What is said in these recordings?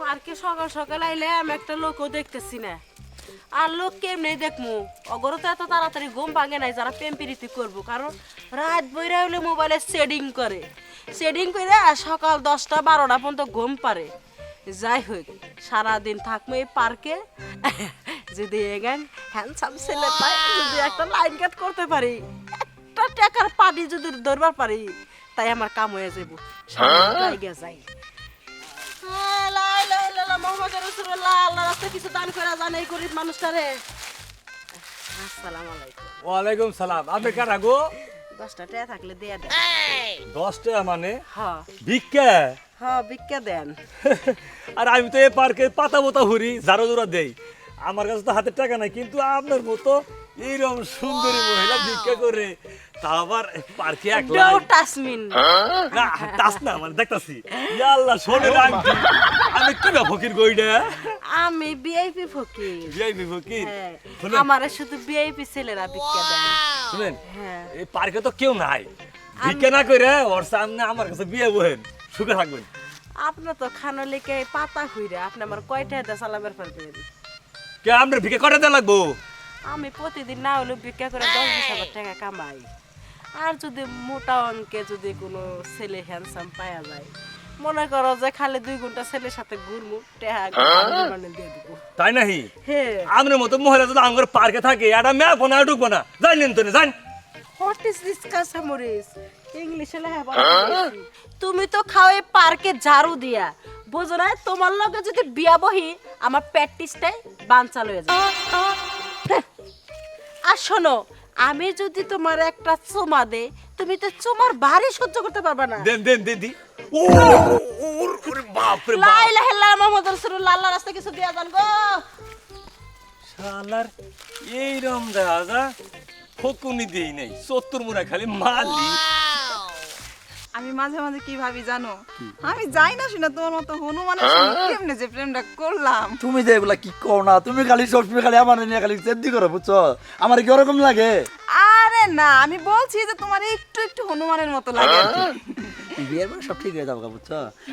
পার্কে সকাল সকাল আইলে আমি একটা লোকও দেখতেছি না। আর লোক কেমনি দেখমু? অগরও তো এত তাড়াতাড়ি ঘুম ভাঙে নাই যারা প্রেম প্রীতি করব। কারণ রাত বইরা হলে মোবাইলে সেডিং করে। সেডিং করে আর সকাল দশটা বারোটা পর্যন্ত ঘুম পারে। যাই হোক সারাদিন থাকব এই পার্কে। যদি এগান হ্যান্ডসাম ছেলে পাই যদি একটা লাইন কাট করতে পারি একটা টাকার পানি যদি ধরবার পারি তাই আমার কাম হয়ে যাব সারাদিন জায়গা যাই। রাসূলুল্লাহ আল্লাহ রাস্তায় কিছু দান করে জান এই গরিব মানুষটারে। আসসালামু আলাইকুম। ওয়ালাইকুম সালাম। আপনি কারা গো? দশটা টাকা থাকলে দিয়ে দেন। দশ টাকা মানে? হ্যাঁ ভিক্ষা? হ্যাঁ ভিক্ষা দেন। আর আমি তো এই পার্কে পাতা বোতা ঘুরি ঝাড়ু জোড়া দেই। আমার কাছে তো হাতে টাকা নাই কিন্তু আপনার মতো এইরকম সুন্দরী মহিলা ভিক্ষা করে তা আবার পার্কে একলা টাসমিন না তাস না মানে দেখতাছি। ইয়া আল্লাহ শোনে আংটি আমি কি বা ফকির গইডা আমি ভিআইপি ফকির। ভিআইপি ফকির? হ্যাঁ। আমারে শুধু ভিআইপি ছেলেরা ভিক্ষা দেন শুনেন হ্যাঁ। এই পার্কে তো কেউ নাই। ভিক্ষা না করে ওর সামনে আমার কাছে বিয়ে বহেন সুখে থাকবেন। আপনার তো খানো লেকে পাতা হইরা আপনি আমার কয়টা দা সালামের পারবেন কে আপনার ভিক্ষা কটা দেওয়া লাগবো? আমি প্রতিদিন না হলেও ভিক্ষা করে দশ বিশ হাজার টাকা কামাই। আর যদি মোটা অঙ্কে যদি কোনো ছেলে হ্যান্ডসাম পাওয়া যায় মনে করো যে খালি দুই ঘণ্টা ছেলের সাথে ঘুরমু মানে দিয়ে দিব। তাই নাহি? হে আপনার মতো মহিলা যদি আমার পার্কে থাকে এটা ম্যাপ না ঢুকবো না। জানেন তো না জান হোয়াট ইজ দিস কাসামরিস ইংলিশে লেখা তুমি তো খাও এই পার্কে ঝাড়ু দিয়া। বুঝো না তোমার লগে যদি বিয়া বহি আমার প্র্যাকটিসটাই বানচাল হয়ে যাবে। আর শোনো আমি যদি তোমার একটা চুমা দে তুমি তো চুমার ভারী সহ্য করতে পারবে না। দেন দেন দিদি ও ওর ওরে বাপ রে লা বাপ ইলাহা ইল্লাল্লাহ মুহাম্মাদুর রাসূলুল্লাহ আল্লাহর রাস্তায় কিছু দিয়া যান গো। শালার এইরম দেখা যা ফকুনি দেই নাই সত্তর মুনা খালি মালি আমি মাঝে মাঝে কি ভাবি জানো? আমি যাই না শুনে তোমার মতো হনুমানের সঙ্গে কেমনে যে প্রেমটা করলাম? তুমি যে এগুলা কি করো না তুমি খালি সবসময় খালি আমার নিয়ে খালি চেদ্দি করো বুঝছ? আমার কি ওরকম লাগে? না আমি বলছি যে তোমার একটু একটু হনুমানের মতো লাগে আর কি। বিয়ের পরে সব ঠিক হয়ে যাবে বুঝছ?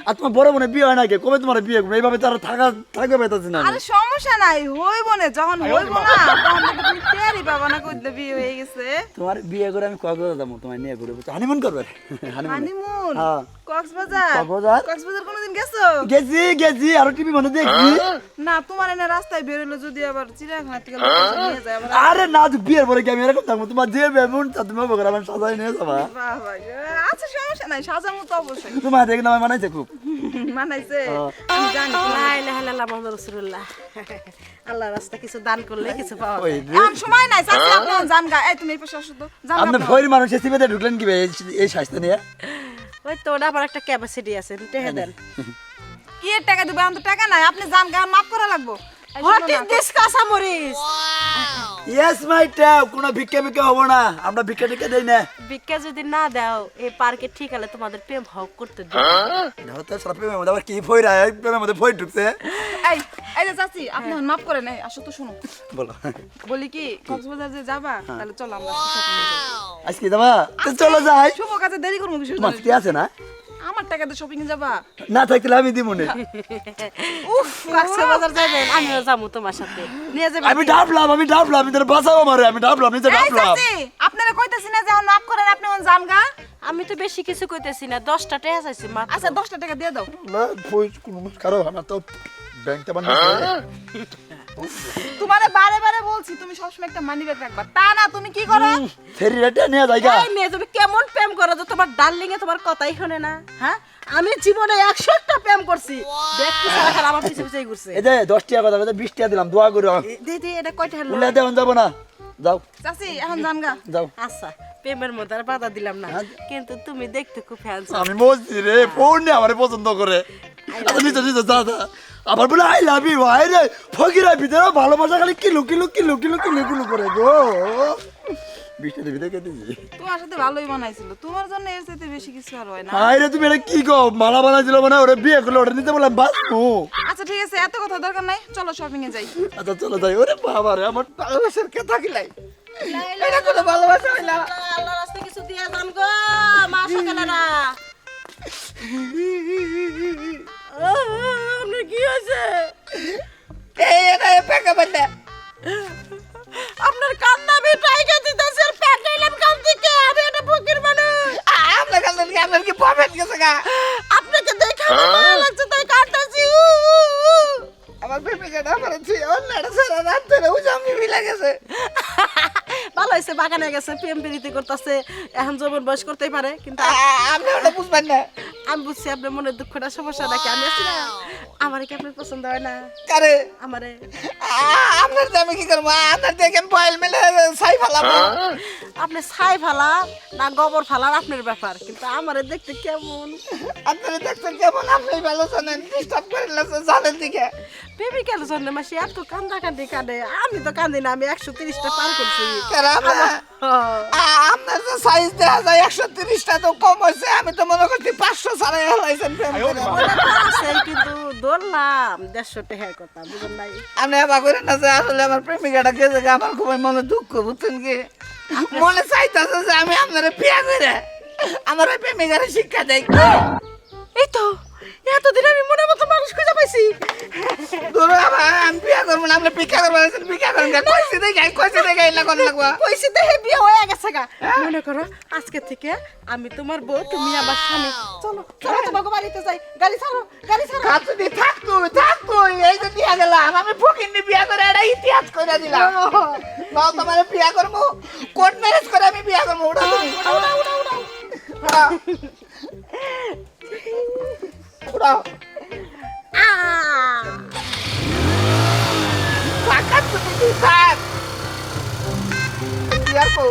আর তোমার বড় বোনের বিয়ে হয় না কে? কবে তোমার বিয়ে করবে এইভাবে তারা থাকা থাকবে না আমি। আরে সমস্যা নাই হইব না যখন হইব না তখন তুমি টেরই পাবা না কইতে বিয়ে হয়ে গেছে। তোমার বিয়ে করে আমি করে যাব তোমার নিয়ে ঘুরে বুঝছ? হানিমুন করবে হানিমুন হানিমুন হ্যাঁ। কক্সবাজার? কক্সবাজার? কক্সবাজার কোনোদিন গেছো? গেছি গেছি আর টিভি মনে দেখছি না তোমার এনে রাস্তায় বেরোলো যদি আবার চিড়িয়াখানা থেকে লোক এসে নিয়ে যায় আবার আরে না তুই বিয়ের পরে কি আমি এরকম থাকব? তোমার যে সাজাই নিয়ে যাবা। বাবা আচ্ছা সমস্যা নাই সাজামু তো অবশ্যই। তোমার দেখে নামে মানাইছে খুব। মানাইছে? হ্যাঁ। আমি জানি লা ইলাহা ইল্লাল্লাহ মুহাম্মাদুর রাসূলুল্লাহ। আল্লাহ রাস্তায় কিছু দান করলে কিছু পাওয়া ওই যায় রে। এখন সময় নাই চাচি আপনি জান গা। এই তুমি এই পাশে আসো তো। জান আপনি ভয়ের মানুষের সিমেতে ঢুকলেন কি ভাই এই- এই স্বাস্থ্য নিয়ে। ওই তো ওটা আবার একটা ক্যাপাসিটি আছে টেহে দেন। কি এর টাকা দিবে? এখন তো টাকা নাই। আপনি জান গা মাফ করা লাগবো। হোয়াট না। Is this yes my tap কোনো ভিক্ষা ভিক্ষা হব না। আমরা ভিক্ষা টিক্ষা দেই না। ভিক্ষা যদি না দাও এই পার্কে ঠিক হলে তোমাদের প্রেম হক করতে দিও দেখো তো সারা প্রেমের মধ্যে আবার কি ফইরা এই প্রেমের মধ্যে ফই ঢুকছে। এই এই যে চাচি আপনি এখন মাফ করে নাই আসো তো শুনো। বলো। বলি কি কক্সবাজার যে যাবা তাহলে চলো আমরা আজকে যাবা? তো চলো যাই। শুভ কাজে দেরি করব কিছু কি আছে না? আমার টাকাতে শপিং এ যাবা? না থাকলে আমি দিব না। উফ কক্সবাজার যাবেন আমিও যাব তোমার সাথে। নিয়ে যাবে আমি ডাবলাম আমি ডাবলাম আমি তোর বাঁচাও আমারে আমি ডাবলাম নিজে ডাবলাম। আপনারা কইতাছি না যে মাফ করেন আপনি জানগা আমি তো বেশি কিছু কইতেছি না দশটা টাকা চাইছি মাত্র আচ্ছা দশটা টাকা দিয়ে দাও। না কোনো কারও আমার তো। ব্যাংকটা বানিয়ে তোমারে বারে বারে বলছি তুমি সবসময় একটা মানি ব্যাগ রাখবা। তা না তুমি কি করো? ফেরি রেটে নিয়ে যাই গা। এই মেয়ে তুমি কেমন প্রেম করো তোমার ডার্লিং এ তোমার কথাই শোনে না হ্যাঁ? আমি জীবনে একশো একটা প্রেম করছি। দেখতে সারা খারাপ আমার পিছে পিছে ঘুরছে। এই যে দশ টাকা কথা কথা বিশ টাকা দিলাম দোয়া করে দিদি এটা কয়টা হলো? উল্লে দেওয়া যাব না। যাও। চাচি এখন জান গা। যাও। আচ্ছা প্রেমের মধ্যে আর বাধা দিলাম না। কিন্তু তুমি দেখতে খুব হ্যান্ডসাম আমি বলছি রে ফোন নিয়ে আমার পছন্দ করে। নিচে নিচে দাদা আবার বলে আই লাভ ইউ আই রে ফকিরা ভিতরে ভালোবাসা খালি kilo kilo kilo kilo kilo kilo করে গো। বৃষ্টি দেবী দেখে দিছি তোমার সাথে ভালোই বানাইছিল। তোমার জন্য এর চাইতে বেশি কিছু আর হয় না। আই রে তুমি এটা কি গো? মালা বানাইছিল মানে ওরে বিয়ে করলে ওটা নিতে বললাম বাঁচবো। আচ্ছা ঠিক আছে এত কথা দরকার নাই। চলো শপিং এ যাই। আচ্ছা চলো যাই। ওরে বাবা রে আমার ভালোবাসার কে থাকিলাই এটা কোনো ভালোবাসা হইলা আল্লাহ রাস্তায় কিছু দিয়ে যান গো মা সকালেরা। আপনার কি হয়েছে এই এটা পেকা বললে রাত ধরে উজামি মিলা গেছে। ভালো হয়েছে বাগানে গেছে প্রেম প্রীতি করতেছে। এখন যৌবন বয়স করতেই পারে কিন্তু আপনি ওটা বুঝবেন না। আমি বুঝছি আপনার মনের দুঃখটা সমস্যা নাকি আমি আছি না। আমার কি আপনার পছন্দ হয় না? কারে? আমারে। আপনার দিয়ে আমি কি করব? আপনার দিয়ে কেন বয়েল মেলে ছাই ফেলাবো? আপনি ছাই ফালা না গোবর ফালার আপনার ব্যাপার। কিন্তু আমারে দেখতে কেমন? আপনারা দেখছেন কেমন? আপনি ভালো জানেন ডিস্টার্ব করে জানেন দিকে। প্রেমিকার জন্য মাসি এত কান্দা কান্দি কাঁদে। আমি তো কান্দি না আমি একশো তিরিশটা পার করছি। আপনার যে সাইজ দেখা যায় একশো তিরিশটা তো কম হয়েছে। আমি তো মনে করছি পাঁচশো ছাড়াই হেলাইছেন তো কিন্তু ধরলাম দেড়শো টেহার কথা বুঝুন নাই? আপনি আবার করে না যে আসলে আমার প্রেমিকাটা গেছে গা, আমার খুবই মনে দুঃখ বুঝছেন কি? মনে চাইতেছে যে আমি আপনার বিয়া করে আমার ওই প্রেমিকারে শিক্ষা দেয় এই তো এতদিন আমি মনে মতো মানুষ খুঁজে পাইছি। আমি বিয়া করব না আপনি ভিক্ষা করব ভিক্ষা করবেন গা। কইছি দেখে কইছি দেখে এলা কোন লাগবো কইছি বিয়ে হয়ে গেছে গা। মনে করো আজকে থেকে আমি তোমার বউ তুমি আমার স্বামী। চলো চলো তোমাকে বাড়িতে যাই। গাড়ি ছাড়ো গাড়ি ছাড়ো। কাতুদি থাক তুই থাক তুই এই যে বিয়া গেলাম। আমি ফকিন্নি বিয়া করে একটা ইতিহাস করে দিলাম। নাও তোমার বিয়া করব? কোর্ট ম্যারেজ করে আমি বিয়া করব? ওটা তুমি উড়াও উড়াও আহ! থাক তুমি থাক বিয়ার পর